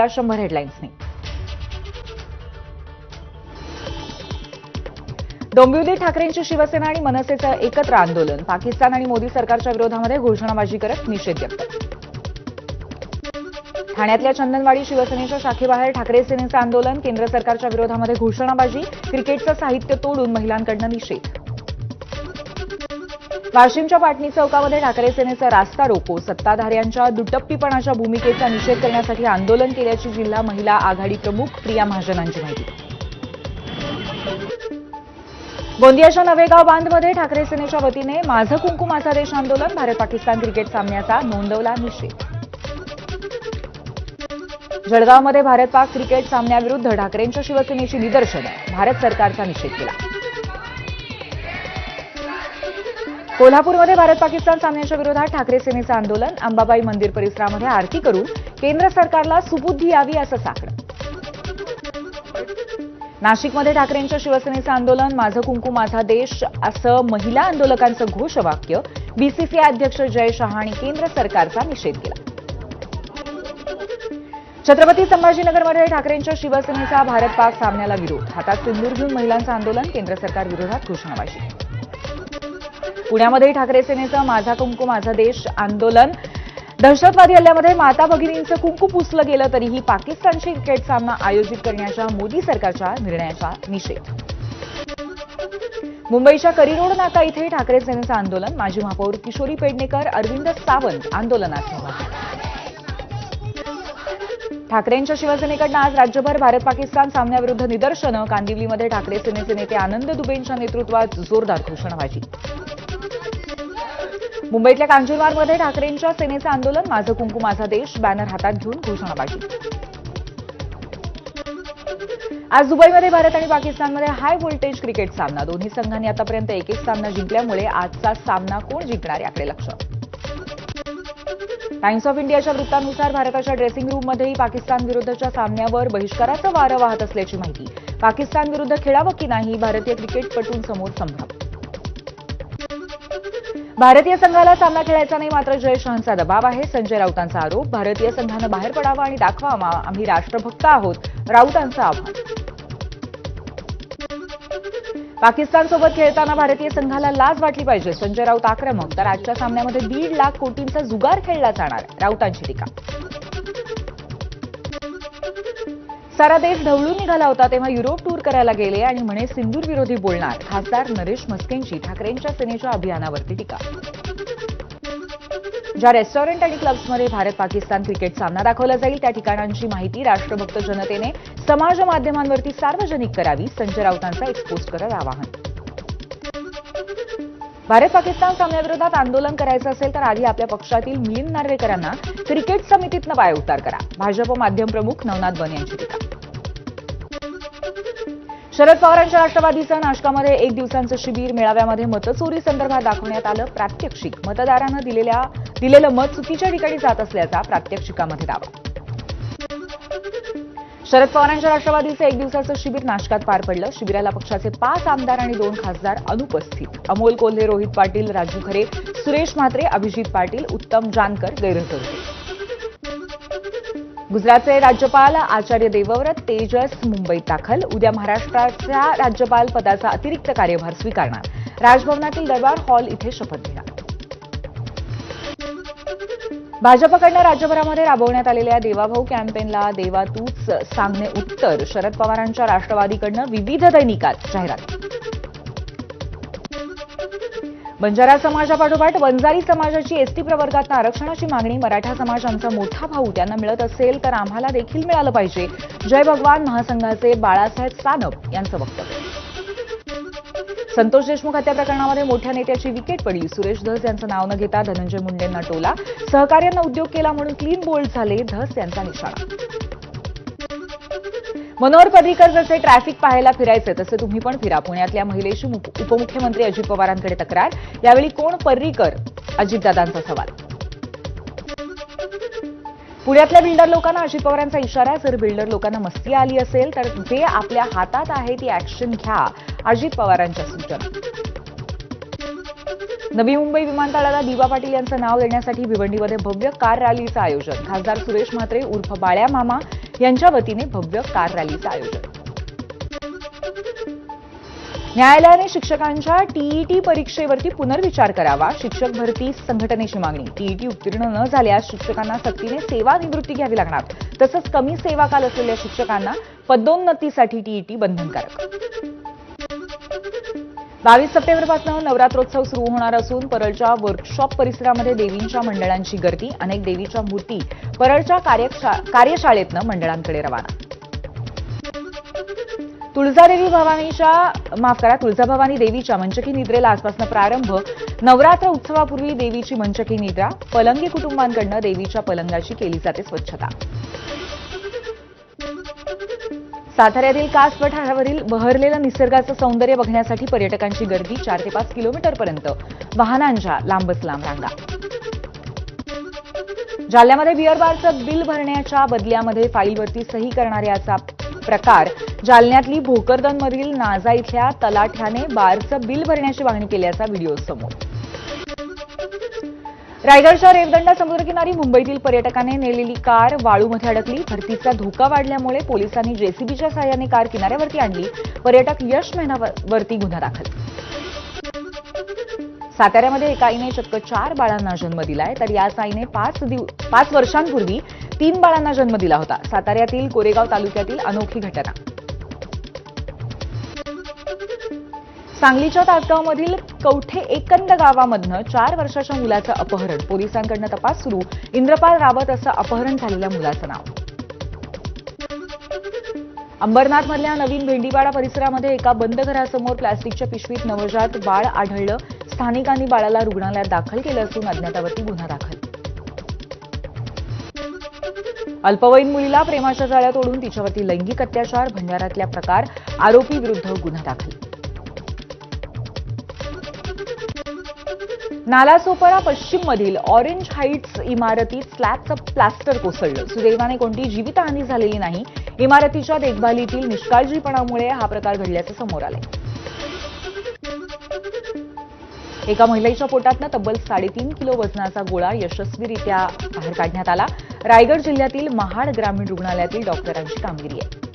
पाहूया शंभर हेडलाईन्सनी डोंबिवली ठाकरेंची शिवसेना आणि मनसेचं एकत्र आंदोलन. पाकिस्तान आणि मोदी सरकारच्या विरोधामध्ये घोषणाबाजी करत निषेध व्यक्त. ठाण्यातल्या चंदनवाडी शिवसेनेच्या शाखेबाहेर ठाकरे सेनेचं आंदोलन केंद्र सरकारच्या विरोधामध्ये घोषणाबाजी क्रिकेटचं साहित्य तोडून महिलांकडनं निषेध. वाशिमच्या पाटणी चौकामध्ये ठाकरे सेनेचं रास्ता रोको सत्ताधाऱ्यांच्या दुटप्पीपणाच्या भूमिकेचा निषेध करण्यासाठी आंदोलन केल्याची जिल्हा महिला आघाडी प्रमुख प्रिया महाजनांची माहिती. गोंदियाच्या नवेगाव बांधमध्ये ठाकरे सेनेच्या वतीने माझं कुंकू माझा देश आंदोलन भारत पाकिस्तान क्रिकेट सामन्याचा नोंदवला निषेध. जळगावमध्ये भारत पाक क्रिकेट सामन्याविरुद्ध ठाकरेंच्या शिवसेनेची निदर्शनं भारत सरकारचा निषेध केला. कोल्हापूरमध्ये भारत पाकिस्तान सामन्याच्या विरोधात ठाकरे सेनेचं आंदोलन. अंबाबाई मंदिर परिसरामध्ये आरती करून केंद्र सरकारला सुबुद्धी यावी असं साकडं. नाशिकमध्ये ठाकरेंच्या शिवसेनेचं आंदोलन. माझं कुंकू माझा देश असं महिला आंदोलकांचं घोषवाक्य. बीसीसीआय अध्यक्ष जय शहा आणि केंद्र सरकारचा निषेध केला. छत्रपती संभाजीनगरमध्ये ठाकरेंच्या शिवसेनेचा भारत पाक सामन्याला विरोध. हातात सिंदूर घेऊन महिलांचं आंदोलन. केंद्र सरकार विरोधात घोषणाबाजी. पुण्यामध्ये ठाकरे सेनेचं माझा कुंकू माझा देश आंदोलन. दहशतवादी हल्ल्यामध्ये माता भगिनींचं कुंकू पुसलं गेलं तरीही पाकिस्तानशी क्रिकेट सामना आयोजित करण्याच्या मोदी सरकारच्या निर्णयाचा निषेध. मुंबईच्या करीरोड नाका इथे ठाकरे सेनेचं आंदोलन. माजी महापौर किशोरी पेडणेकर अरविंद सावंत आंदोलनात ठाकरेंच्या शिवसेनेकडनं आज राज्यभर भारत पाकिस्तान सामन्याविरुद्ध निदर्शनं. कांदिवलीमध्ये ठाकरे सेनेचे नेते आनंद दुबेंच्या नेतृत्वात जोरदार घोषणाबाजी. मुंबईतल्या कांजूरमार्गमध्ये ठाकरेंच्या सेनेचं आंदोलन माझं कुंकू माझा देश बॅनर हातात घेऊन घोषणाबाजी. आज दुबईमध्ये भारत आणि पाकिस्तानमध्ये हाय व्होल्टेज क्रिकेट सामना. दोन्ही संघांनी आतापर्यंत एक एक सामना जिंकल्यामुळे आजचा सामना कोण जिंकणार याकडे लक्ष? टाइम्स ऑफ इंडियाच्या वृत्तानुसार भारताच्या ड्रेसिंग रूममध्येही पाकिस्तान विरुद्धच्या सामन्यावर बहिष्काराचं वारं वाहत असल्याची माहिती. पाकिस्तान विरुद्ध खेळावं की नाही भारतीय क्रिकेटपटूंसमोर संभ्रम. भारतीय संघाला सामना खेळायचा नाही मात्र जयशहांचा दबाव आहे. संजय राऊतांचा आरोप भारतीय संघानं बाहेर पडावा आणि दाखवावा. आम्ही राष्ट्रभक्त आहोत. राऊतांचं आव्हान पाकिस्तानसोबत खेळताना भारतीय संघाला लाज वाटली पाहिजे. संजय राऊत आक्रमक तर आजच्या सामन्यामध्ये दीड लाख कोटींचा जुगार खेळला जाणार राऊतांची टीका. सारा देश ढवळून निघाला होता तेव्हा युरोप टूर करायला गेले आणि म्हणे सिंदूर विरोधी बोलणार. खासदार नरेश म्हस्केंची ठाकरेंच्या सेनेच्या अभियानावरती टीका. ज्या रेस्टॉरंट आणि क्लब्समध्ये भारत पाकिस्तान क्रिकेट सामना दाखवला जाईल त्या ठिकाणांची माहिती राष्ट्रभक्त जनतेने समाज माध्यमांवरती सार्वजनिक करावी संजय राऊतांचा एक्सपोस्ट करत आवाहन. भारत पाकिस्तान सामन्याविरोधात आंदोलन करायचं असेल तर आधी आपल्या पक्षातील मिलिंद नार्वेकरांना क्रिकेट समितीतनं पायउतार करा. भाजप माध्यम प्रमुख नवनाथ बन यांची टीका. शरद पवारांच्या राष्ट्रवादीचं नाशकामध्ये एक दिवसांचं शिबिर मेळाव्यामध्ये मतचोरी संदर्भात दाखवण्यात आलं प्रात्यक्षिक. मतदारानं दिलेल्या दिलेलं मत चुकीच्या ठिकाणी जात असल्याचा प्रात्यक्षिकामध्ये दावा. शरद पवारांच्या राष्ट्रवादीचं एक दिवसाचं शिबिर नाशकात पार पडलं. शिबिराला पक्षाचे पाच आमदार आणि दोन खासदार अनुपस्थित. अमोल कोल्हे रोहित पाटील राजू खरे सुरेश म्हात्रे अभिजित पाटील उत्तम जानकर गैरहजर होते. गुजरातचे राज्यपाल आचार्य देवव्रत तेजस मुंबईत दाखल. उद्या महाराष्ट्राच्या राज्यपाल पदाचा अतिरिक्त कार्यभार स्वीकारणार. राजभवनातील दरबार हॉल इथे शपथ घेणार. भाजपकडनं राज्यभरामध्ये राबवण्यात आलेल्या देवाभाऊ कॅम्पेनला देवा तूच सांगणे उत्तर. शरद पवारांच्या राष्ट्रवादीकडनं विविध दैनिकात जाहिरात. बंजारा समाजापाठोपाठ वंजारी समाजाची एसटी प्रवर्गात आरक्षणाची मागणी मराठा समाज आमचा मोठा भाऊ त्यांना मिळत असेल तर आम्हाला देखील मिळालं पाहिजे. जय भगवान महासंघाचे बाळासाहेब सानप यांचं वक्तव्य. संतोष देशमुख हत्या प्रकरणामध्ये मोठ्या नेत्याची विकेट पडली. सुरेश धस यांचं नाव न घेता धनंजय मुंडेंना टोला. सहकार्यांना उद्योग केला म्हणून क्लीन बोल्ड झाले. धस यांचा निशाणा. मनोहर पर्रीकर जसे ट्रॅफिक पाहायला फिरायचे तसे तुम्ही पण फिरा. पुण्यातल्या महिलेशी उपमुख्यमंत्री अजित पवारांकडे तक्रार. यावेळी कोण पर्रीकर? अजितदादांचा सवाल. पुण्यातल्या बिल्डर लोकांना अजित पवारांचा इशारा जर बिल्डर लोकांना मस्ती आली असेल तर जे आपल्या हातात आहे ती ऍक्शन घ्या. अजित पवारांच्या सूचना. नवी मुंबई विमानतळाला दिवा पाटील यांचं नाव देण्यासाठी भिवंडीमध्ये भव्य कार रॅलीचं आयोजन. खासदार सुरेश म्हात्रे उर्फ बाळ्या मामा यांच्या वतीने भव्य कार रॅलीचं आयोजन. न्यायालयाने शिक्षकांच्या टीईटी परीक्षेवरती पुनर्विचार करावा. शिक्षक भरती संघटनेची मागणी. टीईटी उत्तीर्ण न झाल्यास शिक्षकांना सक्तीने सेवानिवृत्ती घ्यावी लागणार. तसंच कमी सेवाकाल असलेल्या शिक्षकांना पदोन्नतीसाठी टीईटी बंधनकारक. बावीस सप्टेंबरपासून नवरात्रोत्सव सुरू होणार असून परळच्या वर्कशॉप परिसरामध्ये देवींच्या मंडळांची गर्दी अनेक देवीच्या मूर्ती परळच्या कार्यशाळेतनं मंडळांकडे रवाना. तुळजादेवी भवानीच्या माफ करा तुळजाभवानी देवीच्या मंचकी निद्रेला आजपासून प्रारंभ. नवरात्र उत्सवापूर्वी देवीची मंचकी निद्रा. पलंगी कुटुंबांकडनं देवीच्या पलंगाची केली जाते स्वच्छता. साताऱ्यातील कास पठारावरील बहरलेलं निसर्गाचं सौंदर्य बघण्यासाठी पर्यटकांची गर्दी चार ते पाच किलोमीटरपर्यंत वाहनांच्या लांबच लांब रांगा. जालन्यामध्ये बिअर बारचं बिल भरण्याच्या बदल्यामध्ये फाईलवरती सही करणाऱ्याचा प्रकार. जालन्यातली भोकरदनमधील नाजा इथल्या तलाठ्याने बारचं बिल भरण्याची मागणी केल्याचा व्हिडिओ समोर. रायगडच्या रेवदंडा समुद्रकिनारी मुंबईतील पर्यटकाने नेलेली कार वाळूमध्ये अडकली. भरतीचा धोका वाढल्यामुळे पोलिसांनी जेसीबीच्या सहाय्याने कार किनाऱ्यावरती आणली. पर्यटक यश मेहनावरती गुन्हा दाखल. साताऱ्यामध्ये एका आईने चक्क चार बाळांना जन्म दिलाय. तर याच आईने पाच दिव पाच वर्षांपूर्वी तीन बाळांना जन्म दिला होता. साताऱ्यातील कोरेगाव तालुक्यातील अनोखी घटना. सांगलीच्या तासगावमधील कवठे एकंद गावामधनं चार वर्षाच्या मुलाचं अपहरण. पोलिसांकडनं तपास सुरू. इंद्रपाल रावत असं अपहरण झालेल्या मुलाचं नाव. अंबरनाथमधल्या नवीन भेंडीवाडा परिसरामध्ये एका बंद घरासमोर प्लास्टिकच्या पिशवीत नवजात बाळ आढळलं. स्थानिकांनी बाळाला रुग्णालयात दाखल केलं असून अज्ञातावरती गुन्हा दाखल. अल्पवयीन मुलीला प्रेमाच्या जाळ्यात ओढून तिच्यावरती लैंगिक अत्याचार भंडाऱ्यातल्या प्रकार आरोपी विरुद्ध गुन्हा दाखल. नालासोपारा पश्चिममधील ऑरेंज हाईट्स इमारतीत स्लॅबचं प्लास्टर कोसळलं. सुदैवाने कोणती जीवितहानी झालेली नाही. इमारतीच्या देखभालीतील निष्काळजीपणामुळे हा प्रकार घडल्याचं समोर आलंय. एका महिलेच्या पोटातनं तब्बल साडेतीन किलो वजनाचा गोळा यशस्वीरित्या बाहेर काढण्यात आला. रायगड जिल्ह्यातील महाड ग्रामीण रुग्णालयातील डॉक्टरांची कामगिरी आहे.